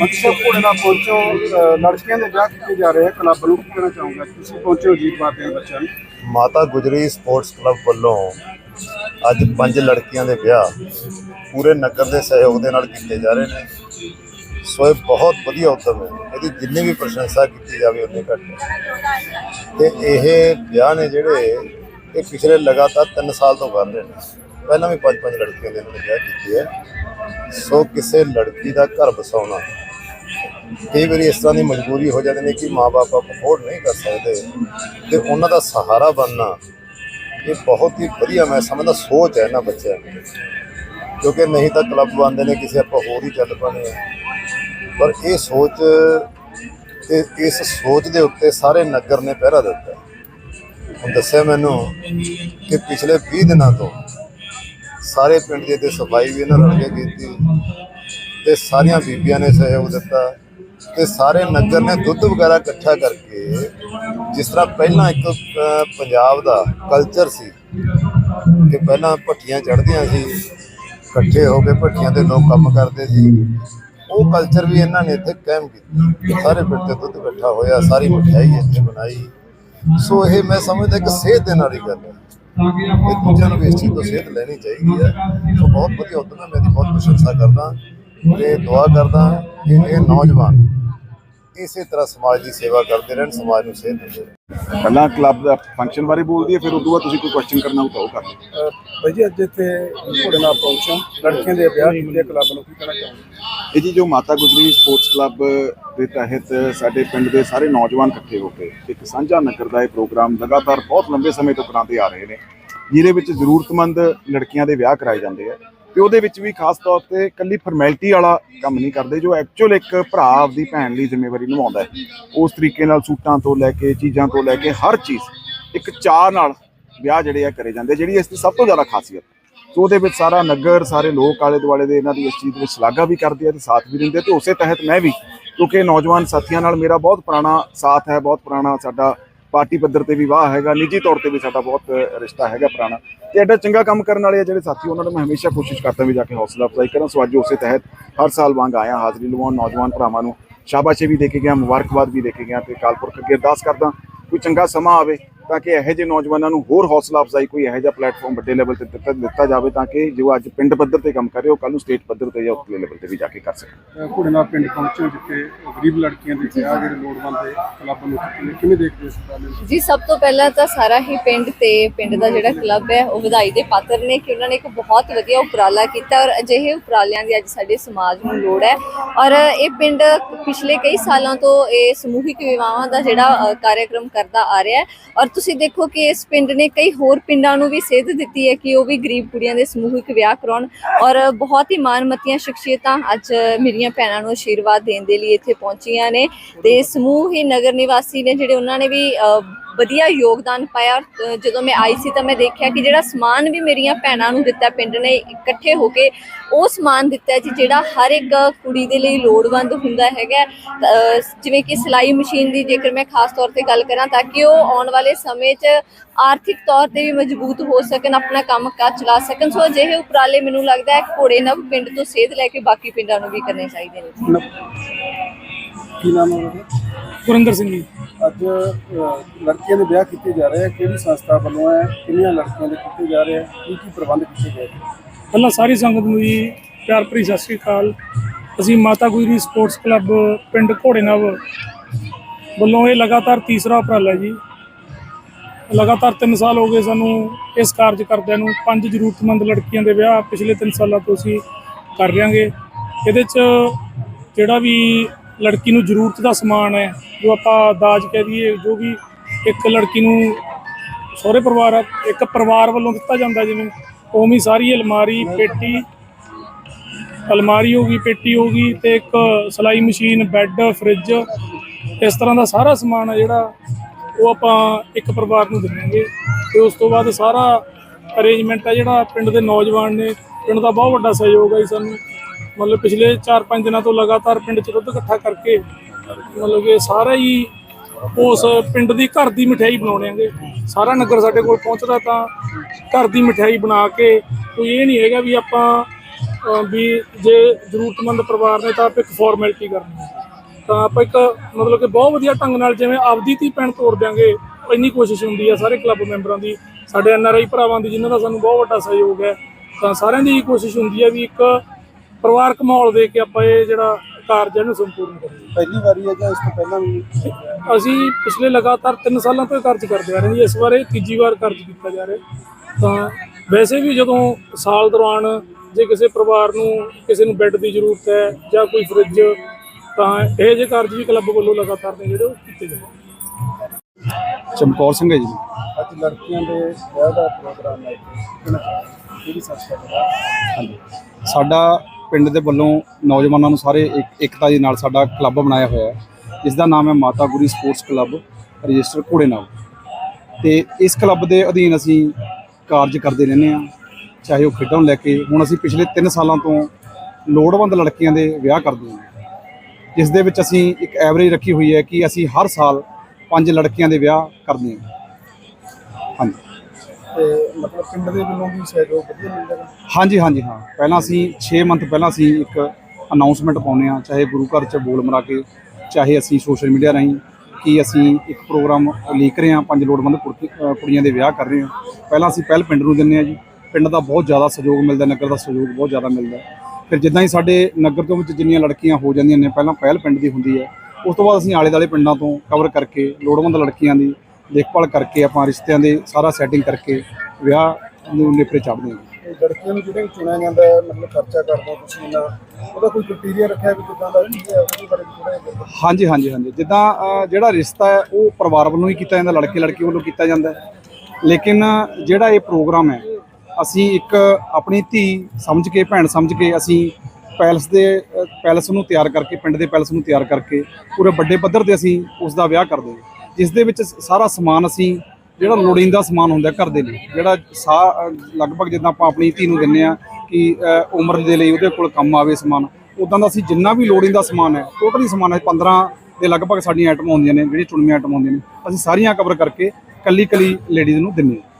ਮਕਸਦ ਕੋੜੇ ਨਾਲ ਪਹੁੰਚੋ ਲੜਕੀਆਂ ਦੇ ਵਿਆਹ ਕੀਤੇ ਜਾ ਰਹੇ ਆ, ਕਲੱਬ ਨੂੰ ਕਹਿਣਾ ਚਾਹੂੰਗਾ? ਤੁਸੀਂ ਪਹੁੰਚੇ ਹੋ ਜੀਤ ਬੱਚਿਆਂ ਨੂੰ ਮਾਤਾ ਗੁਜਰੀ ਸਪੋਰਟਸ ਕਲੱਬ ਵੱਲੋਂ ਅੱਜ ਪੰਜ ਲੜਕੀਆਂ ਦੇ ਵਿਆਹ ਪੂਰੇ ਨਗਰ ਦੇ ਸਹਿਯੋਗ ਦੇ ਨਾਲ ਕੀਤੇ ਜਾ ਰਹੇ ਨੇ। ਸੋ ਇਹ ਬਹੁਤ ਵਧੀਆ ਉਦਮ ਹੈ। ਇਹਦੀ ਜਿੰਨੀ ਵੀ ਪ੍ਰਸ਼ੰਸਾ ਕੀਤੀ ਜਾਵੇ, ਉਨੀ ਘੱਟ। ਤੇ ਇਹ ਵਿਆਹ ਨੇ ਜਿਹੜੇ, ਇਹ ਪਿਛਲੇ ਲਗਾਤਾਰ 3 ਸਾਲ ਤੋਂ ਕਰ ਰਹੇ ਨੇ। ਪਹਿਲਾਂ ਵੀ ਪੰਜ ਪੰਜ ਲੜਕੀਆਂ ਦੇ ਇਹਨਾਂ ਨੇ ਵਿਆਹ ਕੀਤੇ ਹੈ। ਸੋ ਕਿਸੇ ਲੜਕੀ ਦਾ ਘਰ ਬਸਾਉਣਾ ਕਈ ਵਾਰੀ ਇਸ ਤਰ੍ਹਾਂ ਦੀ ਮਜਬੂਰੀ ਹੋ ਜਾਂਦੀ ਨੇ ਕਿ ਮਾਪੇ ਅਫੋਰਡ ਨਹੀਂ ਕਰ ਸਕਦੇ ਤੇ ਉਹਨਾਂ ਦਾ ਸਹਾਰਾ ਬਣਨਾ, ਇਹ ਬਹੁਤ ਹੀ ਵਧੀਆ ਮੈਂ ਸਮਝਦਾ ਸੋਚ ਹੈ ਇਹਨਾਂ ਬੱਚਿਆਂ ਦੀ। ਕਿਉਂਕਿ ਨਹੀਂ ਤਾਂ ਕਲੱਬ ਬੰਦੇ ਨੇ, ਕਿਸੇ ਆਪਾਂ ਹੋਰ ਹੀ ਚੱਲ ਪਾਣੇ ਆ ਪਰ ਇਹ ਸੋਚ ਤੇ ਇਸ ਸੋਚ ਦੇ ਉੱਤੇ ਸਾਰੇ ਨਗਰ ਨੇ ਪਹਿਰਾ ਦਿੱਤਾ। ਹੁਣ ਦੱਸਿਆ ਮੈਨੂੰ ਕਿ ਪਿਛਲੇ 20 ਦਿਨਾਂ ਤੋਂ ਸਾਰੇ ਪਿੰਡ ਦੇ ਤੇ ਸਫ਼ਾਈ ਵੀ ਇਹਨਾਂ ਰਲ ਕੇ ਕੀਤੀ। ਤੇ ਸਾਰੀਆਂ ਬੀਬੀਆਂ ਨੇ ਸਹਿਯੋਗ ਦਿੱਤਾ। ਤੇ ਸਾਰੇ ਨਗਰ ਨੇ ਦੁੱਧ ਵਗੈਰਾ ਇਕੱਠਾ ਕਰਕੇ, ਜਿਸ ਤਰ੍ਹਾਂ ਪਹਿਲਾਂ ਇੱਕ ਪੰਜਾਬ ਦਾ ਕਲਚਰ ਸੀ ਕਿ ਪਹਿਲਾਂ ਭੱਠੀਆਂ ਚੜ੍ਹਦੀਆਂ ਸੀ, ਇਕੱਠੇ ਹੋ ਕੇ ਭੱਠੀਆਂ ਤੇ ਲੋਕ ਕੰਮ ਕਰਦੇ ਸੀ। ਉਹ ਕਲਚਰ ਵੀ ਇਹਨਾਂ ਨੇ ਇੱਥੇ ਕਾਇਮ ਕੀਤਾ। ਸਾਰੇ ਪਿੰਡ ਤੇ ਦੁੱਧ ਇਕੱਠਾ ਹੋਇਆ, ਸਾਰੀ ਮਠਿਆਈ ਇੱਥੇ ਬਣਾਈ। ਸੋ ਇਹ ਮੈਂ ਸਮਝਦਾ ਇੱਕ ਸਿਹਤ ਦੇ ਨਾਲ ਹੀ ਗੱਲ ਹੈ। ਇਹ ਦੂਜਿਆਂ ਨੂੰ ਵੀ ਇਸ ਚੀਜ਼ ਤੋਂ ਸੇਧ ਲੈਣੀ ਚਾਹੀਦੀ ਹੈ ਸੋ ਬਹੁਤ ਵਧੀਆ ਉਦਮ ਹੈ, ਮੈਂ ਇਹਦੀ ਬਹੁਤ ਪ੍ਰਸ਼ੰਸਾ ਕਰਦਾ। ਤੇ ਦੁਆ ਕਰਦਾ ਕਿ ਇਹ ਨੌਜਵਾਨ ਇਸੇ ਤਰ੍ਹਾਂ ਸਮਾਜ ਦੀ ਸੇਵਾ ਕਰਦੇ ਰਹਿਣ ਸਮਾਜ ਨੂੰ ਸੇਧ ਦਿੰਦੇ ਰਹਿਣ। ਪਹਿਲਾਂ ਕਲੱਬ ਦਾ ਫੰਕਸ਼ਨ ਬਾਰੇ ਬੋਲਦੀ ਹੈ ਫਿਰ ਉਦੋਂ ਬਾਅਦ ਤੁਸੀਂ ਕੋਈ ਕੁਐਸਚਨ ਕਰਨਾ ਹੋ ਤਾਂ ਉਹ ਕਰ ਲਓ ਬਾਈ ਜੀ ਅੱਜ ਇੱਥੇ ਘੋੜੇ ਨਾਲ ਪਹੁੰਚੋ ਲੜਕੀਆਂ ਦੇ ਵਿਆਹ ਕੀਤੇ ਕਲੱਬ ਨੂੰ ਕੀ ਕਹਿਣਾ ਚਾਹੋਗੇ? ਇਹ ਜੀ ਜੋ ਮਾਤਾ ਗੁਜਰੀ ਸਪੋਰਟਸ ਕਲੱਬ ਦੇ ਤਹਿਤ ਸਾਡੇ ਪਿੰਡ ਦੇ ਸਾਰੇ ਨੌਜਵਾਨ ਇਕੱਠੇ ਹੋ ਕੇ ਇੱਕ ਸਾਂਝਾ ਨਗਰ ਦਾ ਇਹ ਪ੍ਰੋਗਰਾਮ ਲਗਾਤਾਰ ਬਹੁਤ ਲੰਬੇ ਸਮੇਂ ਤੋਂ ਕਰਾਉਂਦੇ ਆ ਰਹੇ ਨੇ। ਜਿਹਦੇ ਵਿੱਚ ਜ਼ਰੂਰਤਮੰਦ ਲੜਕੀਆਂ ਦੇ ਵਿਆਹ ਕਰਾਏ ਜਾਂਦੇ ਆ। ਤੇ ਉਹਦੇ ਵਿੱਚ ਵੀ ਖਾਸ ਤੌਰ ਤੇ ਕੱਲੀ ਫਾਰਮੈਲਿਟੀ ਵਾਲਾ ਕੰਮ ਨਹੀਂ ਕਰਦੇ, ਜੋ ਐਕਚੁਅਲ ਇੱਕ ਭਰਾ ਆਪਦੀ ਭੈਣ ਲਈ ਜ਼ਿੰਮੇਵਾਰੀ ਨਿਭਾਉਂਦਾ ਹੈ। ਉਸ ਤਰੀਕੇ ਨਾਲ ਸੂਟਾਂ ਤੋਂ ਲੈ ਕੇ, ਚੀਜ਼ਾਂ ਤੋਂ ਲੈ ਕੇ ਹਰ ਚੀਜ਼, ਇੱਕ ਚਾਹ ਨਾਲ ਵਿਆਹ ਜਿਹੜੇ ਆ ਕਰੇ ਜਾਂਦੇ ਜਿਹੜੀ ਇਸ ਦੀ ਸਭ ਤੋਂ ਜ਼ਿਆਦਾ ਖਾਸੀਅਤ ਸੋ ਉਹਦੇ ਵਿੱਚ ਸਾਰਾ ਨਗਰ, ਸਾਰੇ ਲੋਕ ਆਲੇ ਦੁਆਲੇ ਦੇ ਇਹਨਾਂ ਦੀ ਇਸ ਚੀਜ਼ ਵਿੱਚ ਸ਼ਲਾਘਾ ਵੀ ਕਰਦੇ ਆ ਤੇ ਸਾਥ ਵੀ ਦਿੰਦੇ ਆ ਤੇ ਉਸੇ ਤਹਿਤ ਮੈਂ ਵੀ, ਕਿਉਂਕਿ ਨੌਜਵਾਨ ਸਾਥੀਆਂ ਨਾਲ ਮੇਰਾ ਬਹੁਤ ਪੁਰਾਣਾ ਸਾਥ ਹੈ, ਬਹੁਤ ਪੁਰਾਣਾ ਸਾਡਾ ਪਾਰਟੀ ਪੱਧਰ ਤੇ ਵੀ ਵਾਹ ਹੈਗਾ, ਨਿੱਜੀ ਤੌਰ ਤੇ ਵੀ ਸਾਡਾ ਬਹੁਤ ਰਿਸ਼ਤਾ ਹੈਗਾ ਪੁਰਾਣਾ। ਤੇ ਐਡਾ ਚੰਗਾ ਕੰਮ ਕਰਨ ਵਾਲੇ ਆ ਜਿਹੜੇ ਸਾਥੀ, ਉਹਨਾਂ ਨੂੰ ਮੈਂ ਹਮੇਸ਼ਾ ਕੋਸ਼ਿਸ਼ ਕਰਦਾ ਵੀ ਜਾ ਕੇ ਹੌਸਲਾ ਅਫਜ਼ਾਈ ਕਰਾਂ ਸੋ ਅੱਜ ਉਸੇ ਤਹਿਤ ਹਰ ਸਾਲ ਵਾਂਗ ਆਇਆ ਹਾਜ਼ਰੀ ਲਵਾਉਣ। ਨੌਜਵਾਨ ਭਰਾਵਾਂ ਨੂੰ ਸ਼ਾਬਾਸ਼ੇ ਵੀ ਦੇ ਕੇ ਗਿਆ, ਮੁਬਾਰਕਬਾਦ ਵੀ ਦੇ ਕੇ ਗਿਆ ਤੇ ਕਾਲਪੁਰਖ ਅੱਗੇ ਅਰਦਾਸ ਕਰਦਾ, ਕੋਈ ਚੰਗਾ ਸਮਾਂ ਆਵੇ। ਤਾਂ ਕਿ ਇਹੋ ਜਿਹੇ ਨੌਜਵਾਨਾਂ ਨੂੰ ਹੋਰ ਹੌਸਲਾ ਅਫਜ਼ਾਈ ਕੋਈ ਇਹੋ ਜਿਹਾ ਪਲੇਟਫਾਰਮ ਵੱਡੇ ਲੈਵਲ ਤੇ ਦਿੱਤਾ ਦਿੱਤਾ ਜਾਵੇ ਤਾਂ ਕਿ ਜੋ ਅੱਜ ਪਿੰਡ ਪੱਧਰ ਤੇ ਕੰਮ ਕਰ ਰਹੇ ਉਹ ਕੱਲ ਨੂੰ ਸਟੇਟ ਪੱਧਰ ਤੇ ਜਾਂ ਉੱਤਲੇ ਲੈਵਲ ਤੇ ਵੀ ਜਾ ਕੇ ਕਰ ਸਕਣ। ਅ, ਘੋੜੇ ਨਾਲ ਪਿੰਡ ਪਹੁੰਚੋ ਜਿੱਥੇ ਗਰੀਬ ਲੜਕੀਆਂ ਦੇ ਵਿਆਹ ਜਿਹੜੇ ਲੋੜਵੰਦ ਦੇ ਕਲੱਬ ਨੂੰ। ਕਿਵੇਂ ਦੇਖਦੇ ਹੋ ਜੀ ਸਭ ਤੋਂ ਪਹਿਲਾਂ ਤਾਂ ਸਾਰਾ ਹੀ ਪਿੰਡ ਤੇ ਪਿੰਡ ਦਾ ਜਿਹੜਾ ਕਲੱਬ ਹੈ ਉਹ ਵਧਾਈ ਦੇ ਪਾਤਰ ਨੇ ਕਿ ਉਹਨਾਂ ਨੇ ਇੱਕ ਬਹੁਤ ਵਧੀਆ ਉਪਰਾਲਾ ਕੀਤਾ ਔਰ ਅਜਿਹੇ ਉਪਰਾਲਿਆਂ ਦੀ ਅੱਜ ਸਾਡੇ ਸਮਾਜ ਨੂੰ ਲੋੜ ਹੈ। ਔਰ ਇਹ ਪਿੰਡ ਪਿਛਲੇ ਕਈ ਸਾਲਾਂ ਤੋਂ ਇਹ ਸਮੂਹਿਕ ਵਿਵਾਹਾਂ ਦਾ ਜਿਹੜਾ ਕਾਰਜਕ੍ਰਮ ਕਰਦਾ ਆ ਰਿਹਾ ਹੈ। ਔਰ ਤੁਸੀਂ ਦੇਖੋ ਕਿ ਇਸ ਪਿੰਡ ਨੇ ਕਈ ਹੋਰ ਪਿੰਡਾਂ ਨੂੰ ਵੀ ਸੇਧ ਦਿੱਤੀ ਹੈ ਕਿ ਉਹ ਵੀ ਗਰੀਬ ਕੁੜੀਆਂ ਦੇ ਸਮੂਹਿਕ ਵਿਆਹ ਕਰਾਉਣ ਔਰ ਬਹੁਤ ਹੀ ਮਾਨਮਤੀਆਂ ਸ਼ਖਸੀਅਤਾਂ ਅੱਜ ਮੇਰੀਆਂ ਭੈਣਾਂ ਨੂੰ ਆਸ਼ੀਰਵਾਦ ਦੇਣ ਦੇ ਲਈ ਇੱਥੇ ਪਹੁੰਚੀਆਂ ਨੇ ਤੇ ਸਮੂਹ ਹੀ ਨਗਰ ਨਿਵਾਸੀ ਨੇ ਜਿਹੜੇ ਉਹਨਾਂ ਨੇ ਵੀ ਅ, ਵਧੀਆ ਯੋਗਦਾਨ ਪਾਇਆ ਜਦੋਂ ਮੈਂ ਆਈ ਸੀ ਤਾਂ ਮੈਂ ਦੇਖਿਆ ਕਿ ਜਿਹੜਾ ਸਮਾਨ ਵੀ ਮੇਰੀਆਂ ਭੈਣਾਂ ਨੂੰ ਦਿੱਤਾ, ਪਿੰਡ ਨੇ ਇਕੱਠੇ ਹੋ ਕੇ, ਉਹ ਸਮਾਨ ਦਿੱਤਾ ਜੀ, ਜਿਹੜਾ ਹਰ ਇੱਕ ਕੁੜੀ ਦੇ ਲਈ ਲੋੜਵੰਦ ਹੁੰਦਾ ਹੈਗਾ। ਜਿਵੇਂ ਕਿ ਸਿਲਾਈ ਮਸ਼ੀਨ ਦੀ ਜੇਕਰ ਮੈਂ ਖਾਸ ਤੌਰ ਤੇ ਗੱਲ ਕਰਾਂ ਤਾਂ ਕਿ ਉਹ ਆਉਣ ਵਾਲੇ ਸਮੇਂ 'ਚ ਆਰਥਿਕ ਤੌਰ ਤੇ ਵੀ ਮਜ਼ਬੂਤ ਹੋ ਸਕਣ, ਆਪਣਾ ਕੰਮ ਕਾਜ ਚਲਾ ਸਕਣ। ਸੋ ਅਜਿਹੇ ਉਪਰਾਲੇ ਮੈਨੂੰ ਲੱਗਦਾ ਹੈ ਘੋੜੇ ਨਵ ਪਿੰਡ ਤੋਂ ਸੇਧ ਲੈ ਕੇ ਬਾਕੀ ਪਿੰਡਾਂ ਨੂੰ ਵੀ ਕਰਨੇ ਚਾਹੀਦੇ ਨੇ। ਕੀ ਨਾਮ ਹੈ ਉਹਦਾ? ਗੁਰਿੰਦਰ ਸਿੰਘ ਜੀ। ਅੱਜ ਲੜਕੀਆਂ ਦੇ ਵਿਆਹ ਕੀਤੇ ਜਾ ਰਹੇ ਆ। ਕਿਹੜੀ ਸੰਸਥਾ ਵੱਲੋਂ ਹੈ? ਕਿੰਨੀਆਂ ਲੜਕੀਆਂ ਦੇ ਕੀਤੇ ਜਾ ਰਹੇ ਆ? ਕੀ ਕੀ ਪ੍ਰਬੰਧ ਕੀਤੇ ਗਏ? ਪਹਿਲਾਂ ਸਾਰੀ ਸੰਗਤ ਨੂੰ ਜੀ ਪਿਆਰ ਭਰੀ ਸਤਿ ਸ੍ਰੀ ਅਕਾਲ। ਅਸੀਂ ਮਾਤਾ ਗੁਜਰੀ ਸਪੋਰਟਸ ਕਲੱਬ ਪਿੰਡ ਘੋੜੇਨਵ ਵੱਲੋਂ ਇਹ ਲਗਾਤਾਰ ਤੀਸਰਾ ਉਪਰਾਲਾ ਹੈ ਜੀ। ਲਗਾਤਾਰ 3 ਸਾਲ ਹੋ ਗਏ ਸਾਨੂੰ ਇਸ ਕਾਰਜ ਕਰਦਿਆਂ ਨੂੰ। ਪੰਜ ਜ਼ਰੂਰਤਮੰਦ ਲੜਕੀਆਂ ਦੇ ਵਿਆਹ ਪਿਛਲੇ 3 ਸਾਲਾਂ ਤੋਂ ਅਸੀਂ ਕਰ ਰਹਾਂਗੇ। ਇਹਦੇ 'ਚ ਜਿਹੜਾ ਵੀ ਲੜਕੀ ਨੂੰ ਜ਼ਰੂਰਤ ਦਾ ਸਮਾਨ ਹੈ, ਜੋ ਆਪਾਂ ਦਾਜ ਕਹਿ ਦਈਏ, ਜੋ ਵੀ ਇੱਕ ਲੜਕੀ ਨੂੰ ਸਹੁਰੇ ਪਰਿਵਾਰ ਇੱਕ ਪਰਿਵਾਰ ਵੱਲੋਂ ਦਿੱਤਾ ਜਾਂਦਾ ਜਿਵੇਂ ਉਵੇਂ ਸਾਰੀ ਅਲਮਾਰੀ, ਪੇਟੀ, ਅਲਮਾਰੀ ਹੋ ਗਈ, ਪੇਟੀ ਹੋ ਗਈ ਤੇ ਇੱਕ ਸਲਾਈ ਮਸ਼ੀਨ, ਬੈੱਡ, ਫ੍ਰਿਜ, ਇਸ ਤਰ੍ਹਾਂ ਦਾ ਸਾਰਾ ਸਮਾਨ ਹੈ ਜਿਹੜਾ ਉਹ ਆਪਾਂ ਇੱਕ ਪਰਿਵਾਰ ਨੂੰ ਦਿੰਦੇ ਤੇ ਉਸ ਤੋਂ ਬਾਅਦ ਸਾਰਾ ਅਰੇਂਜਮੈਂਟ ਹੈ ਜਿਹੜਾ ਪਿੰਡ ਦੇ ਨੌਜਵਾਨ ਨੇ, ਪਿੰਡ ਦਾ ਬਹੁਤ ਵੱਡਾ ਸਹਿਯੋਗ ਹੈ ਜੀ ਸਾਨੂੰ। ਮਤਲਬ ਪਿਛਲੇ 4-5 ਦਿਨਾਂ ਤੋਂ ਲਗਾਤਾਰ ਪਿੰਡ 'ਚ ਦੁੱਧ ਇਕੱਠਾ ਕਰਕੇ ਮਤਲਬ ਕਿ ਸਾਰਾ ਹੀ ਉਸ ਪਿੰਡ ਦੀ ਘਰ ਦੀ ਮਠਿਆਈ ਬਣਾਉਣੇ ਸਾਰਾ ਨਗਰ ਸਾਡੇ ਕੋਲ ਪਹੁੰਚਦਾ ਤਾਂ ਘਰ ਦੀ ਮਠਿਆਈ ਬਣਾ ਕੇ ਕੋਈ ਇਹ ਨਹੀਂ ਹੈਗਾ ਵੀ ਆਪਾਂ ਵੀ ਜੇ ਜ਼ਰੂਰਤਮੰਦ ਪਰਿਵਾਰ ਨੇ ਤਾਂ ਆਪਾਂ ਇੱਕ ਫਾਰਮੈਲਿਟੀ ਕਰਨੀ ਹੈ। ਤਾਂ ਆਪਾਂ ਇੱਕ ਮਤਲਬ ਕਿ ਬਹੁਤ ਵਧੀਆ ਢੰਗ ਨਾਲ ਜਿਵੇਂ ਆਪਦੀ ਧੀ ਪੈਣ ਤੋੜ ਦਿਆਂਗੇ, ਇੰਨੀ ਕੋਸ਼ਿਸ਼ ਹੁੰਦੀ ਹੈ ਸਾਰੇ ਕਲੱਬ ਮੈਂਬਰਾਂ ਦੀ। ਸਾਡੇ ਐਨ ਆਰ ਆਈ ਭਰਾਵਾਂ ਦੀ ਜਿਨ੍ਹਾਂ ਦਾ ਸਾਨੂੰ ਬਹੁਤ ਵੱਡਾ ਸਹਿਯੋਗ ਹੈ। ਤਾਂ ਸਾਰਿਆਂ ਦੀ ਕੋਸ਼ਿਸ਼ ਹੁੰਦੀ ਹੈ ਵੀ ਇੱਕ ਪਰਿਵਾਰਕ ਮਾਹੌਲ ਦੇ ਕੇ ਆਪਾਂ ਇਹ ਜਿਹੜਾ ਕਾਰਜ ਹੈ ਇਹਨੂੰ ਸੰਪੂਰਨ ਕਰੀਏ। ਪਹਿਲੀ ਵਾਰੀ ਹੈ ਜਾਂ ਇਸ ਤੋਂ ਪਹਿਲਾਂ ਵੀ? ਅਸੀਂ ਪਿਛਲੇ ਲਗਾਤਾਰ 3 ਸਾਲਾਂ ਤੋਂ ਇਹ ਕਾਰਜ ਕਰਦੇ ਆ ਰਹੇ ਹਾਂ ਜੀ। ਇਸ ਵਾਰ ਇਹ ਤੀਜੀ ਵਾਰ ਕਾਰਜ ਕੀਤਾ ਜਾ ਰਿਹਾ ਤਾਂ ਵੈਸੇ ਵੀ ਜਦੋਂ ਸਾਲ ਦੌਰਾਨ ਜੇ ਕਿਸੇ ਪਰਿਵਾਰ ਨੂੰ ਕਿਸੇ ਨੂੰ ਬੈੱਡ ਦੀ ਜ਼ਰੂਰਤ ਹੈ ਜਾਂ ਕੋਈ ਫ੍ਰਿਜ ਤਾਂ ਇਹ ਜਿਹੇ ਕਾਰਜ ਵੀ ਕਲੱਬ ਵੱਲੋਂ ਲਗਾਤਾਰ ਨੇ ਜਿਹੜੇ ਉਹ ਕੀਤੇ ਜਾਂਦੇ। ਚਮਕੌਰ ਸਿੰਘ ਹੈ ਜੀ। ਅੱਜ ਲੜਕੀਆਂ ਦੇ ਵਿਆਹ ਦਾ ਪ੍ਰੋਗਰਾਮ ਹੈ। ਕਿਹੜੀ ਸੰਸਥਾ ਦਾ? ਹਾਂਜੀ। ਸਾਡਾ ਪਿੰਡ ਦੇ ਵੱਲੋਂ ਨੌਜਵਾਨਾਂ ਨੂੰ ਸਾਰੇ ਇੱਕ ਇਕਤਾ ਦੇ ਨਾਲ ਸਾਡਾ ਕਲੱਬ ਬਣਾਇਆ ਹੋਇਆ ਹੈ। ਜਿਸ ਦਾ ਨਾਮ ਹੈ ਮਾਤਾ ਗੁਰੀ ਸਪੋਰਟਸ ਕਲੱਬ, ਰਜਿਸਟਰ ਘੋੜੇ ਨਾਲ। ਤੇ ਇਸ ਕਲੱਬ ਦੇ ਅਧੀਨ ਅਸੀਂ ਕਾਰਜ ਕਰਦੇ ਰਹਿੰਦੇ ਹਾਂ, ਚਾਹੇ ਉਹ ਖੇਡਾਂ ਨੂੰ ਲੈ ਕੇ। ਹੁਣ ਅਸੀਂ ਪਿਛਲੇ 3 ਸਾਲਾਂ ਤੋਂ ਲੋੜਵੰਦ ਲੜਕੀਆਂ ਦੇ ਵਿਆਹ ਕਰਦੇ ਹਾਂ। ਜਿਸ ਦੇ ਵਿੱਚ ਅਸੀਂ ਇੱਕ ਐਵਰੇਜ ਰੱਖੀ ਹੋਈ ਹੈ ਕਿ ਅਸੀਂ ਹਰ ਸਾਲ ਪੰਜ ਲੜਕੀਆਂ ਦੇ ਵਿਆਹ ਕਰਦੇ ਹਾਂ। ਹਾਂਜੀ। ਤੇ ਮਤਲਬ ਪਿੰਡ ਦੇ ਵੱਲੋਂ ਵੀ ਸਹਿਯੋਗ ਵਧੀਆ ਮਿਲਦਾ ਹੈ। ਹਾਂਜੀ ਹਾਂਜੀ ਹਾਂ। ਪਹਿਲਾਂ ਅਸੀਂ 6 ਮੰਥ ਪਹਿਲਾਂ ਅਸੀਂ ਇੱਕ ਅਨਾਉਂਸਮੈਂਟ ਪਾਉਂਦੇ ਹਾਂ ਚਾਹੇ ਗੁਰੂ ਘਰ 'ਚ ਬੋਲ ਮਰਾ ਕੇ ਚਾਹੇ ਅਸੀਂ ਸੋਸ਼ਲ ਮੀਡੀਆ ਰਾਹੀਂ ਕਿ ਅਸੀਂ ਇੱਕ ਪ੍ਰੋਗਰਾਮ ਲੀਕ ਰਹੇ ਹਾਂ ਪੰਜ ਲੋੜਵੰਦ ਕੁੜਤੀ- ਅ, ਕੁੜੀਆਂ ਦੇ ਵਿਆਹ ਕਰ ਰਹੇ ਹਾਂ। ਪਹਿਲਾਂ ਅਸੀਂ ਪਹਿਲ ਪਿੰਡ ਨੂੰ ਦਿੰਦੇ ਹਾਂ ਜੀ। ਪਿੰਡ ਦਾ ਬਹੁਤ ਜ਼ਿਆਦਾ ਸਹਿਯੋਗ ਮਿਲਦਾ ਨਗਰ ਦਾ ਸਹਿਯੋਗ ਬਹੁਤ ਜ਼ਿਆਦਾ ਮਿਲਦਾ ਫਿਰ ਜਿੱਦਾਂ ਹੀ ਸਾਡੇ ਨਗਰ ਤੋਂ ਵਿੱਚ ਜਿੰਨੀਆਂ ਲੜਕੀਆਂ ਹੋ ਜਾਂਦੀਆਂ ਨੇ ਪਹਿਲਾਂ ਪਹਿਲ ਪਿੰਡ ਦੀ ਹੁੰਦੀ ਹੈ। ਉਸ ਤੋਂ ਬਾਅਦ ਅਸੀਂ ਆਲੇ ਦਾਲੇ ਪਿੰਡਾਂ ਤੋਂ ਕਵਰ ਕਰਕੇ ਲੋੜਵੰਦ ਲੜਕੀਆਂ ਦੀ ਦੇਖਭਾਲ ਕਰਕੇ ਆਪਾਂ ਰਿਸ਼ਤਿਆਂ ਦੇ ਸਾਰਾ ਸੈਟਿੰਗ ਕਰਕੇ ਵਿਆਹ ਨੂੰ ਨੇਪਰੇ ਚੜ੍ਹਦੇ ਹਾਂ। ਲੜਕੀਆਂ ਨੂੰ ਜਿਹੜੇ ਚੁਣਿਆ ਜਾਂਦਾ ਹੈ ਮਤਲਬ ਖਰਚਾ ਕਰਦੇ ਹੋ ਤੁਸੀਂ ਨਾ ਉਹਦਾ ਕੋਈ ਕ੍ਰਾਈਟੇਰੀਆ ਰੱਖਿਆ ਵੀ ਕਿਦਾਂ ਦਾ ਕੀ ਹੈ ਉਹਦੇ ਬਾਰੇ ਥੋੜਾ ਜਿਹਾ ਹਾਂਜੀ ਹਾਂਜੀ ਹਾਂਜੀ। ਜਿੱਦਾਂ ਅ, ਜਿਹੜਾ ਰਿਸ਼ਤਾ ਹੈ ਉਹ ਪਰਿਵਾਰ ਵੱਲੋਂ ਹੀ ਕੀਤਾ ਜਾਂਦਾ ਲੜਕੇ ਲੜਕੀ ਵੱਲੋਂ ਕੀਤਾ ਜਾਂਦਾ ਹੈ। ਲੇਕਿਨ ਜਿਹੜਾ ਇਹ ਪ੍ਰੋਗਰਾਮ ਹੈ ਅਸੀਂ ਇੱਕ ਆਪਣੀ ਧੀ ਸਮਝ ਕੇ ਭੈਣ ਸਮਝ ਕੇ ਅਸੀਂ ਪੈਲਸ ਦੇ ਅ, ਪੈਲਸ ਨੂੰ ਤਿਆਰ ਕਰਕੇ ਪਿੰਡ ਦੇ ਪੈਲਸ ਨੂੰ ਤਿਆਰ ਕਰਕੇ ਪੂਰੇ ਵੱਡੇ ਪੱਧਰ ਤੇ ਅਸੀਂ ਉਸ ਦਾ ਵਿਆਹ ਕਰਦੇ ਹਾਂ। ਜਿਸ ਦੇ ਵਿੱਚ ਸਾਰਾ ਸਮਾਨ ਅਸੀਂ, ਜਿਹੜਾ ਲੋੜੀਂਦਾ ਸਮਾਨ ਹੁੰਦਾ ਘਰ ਦੇ ਲਈ, ਜਿਹੜਾ ਸਾ ਲਗਭਗ ਜਿੱਦਾਂ ਆਪਾਂ ਆਪਣੀ ਧੀ ਨੂੰ ਦਿੰਨੇ ਆ ਕਿ ਉਮਰ ਦੇ ਲਈ ਉਹਦੇ ਕੋਲ ਕੰਮ ਆਵੇ ਸਮਾਨ ਉਦਾਂ ਦਾ ਅਸੀਂ ਜਿੰਨਾ ਵੀ ਲੋੜੀਂਦਾ ਸਮਾਨ ਹੈ, ਟੋਟਲੀ ਸਮਾਨ ਹੈ 15 ਦੇ ਲਗਭਗ ਸਾਡੀਆਂ ਆਈਟਮਾਂ ਹੁੰਦੀਆਂ ਨੇ, ਜਿਹੜੀਆਂ ਚੁਣਵੀਆਂ ਆਈਟਮਾਂ ਹੁੰਦੀਆਂ ਨੇ, ਅਸੀਂ ਸਾਰੀਆਂ ਕਵਰ ਕਰਕੇ ਕੱਲੀ ਕੱਲੀ ਲੇਡੀਜ਼ ਨੂੰ ਦਿੰਨੇ ਹਾਂ।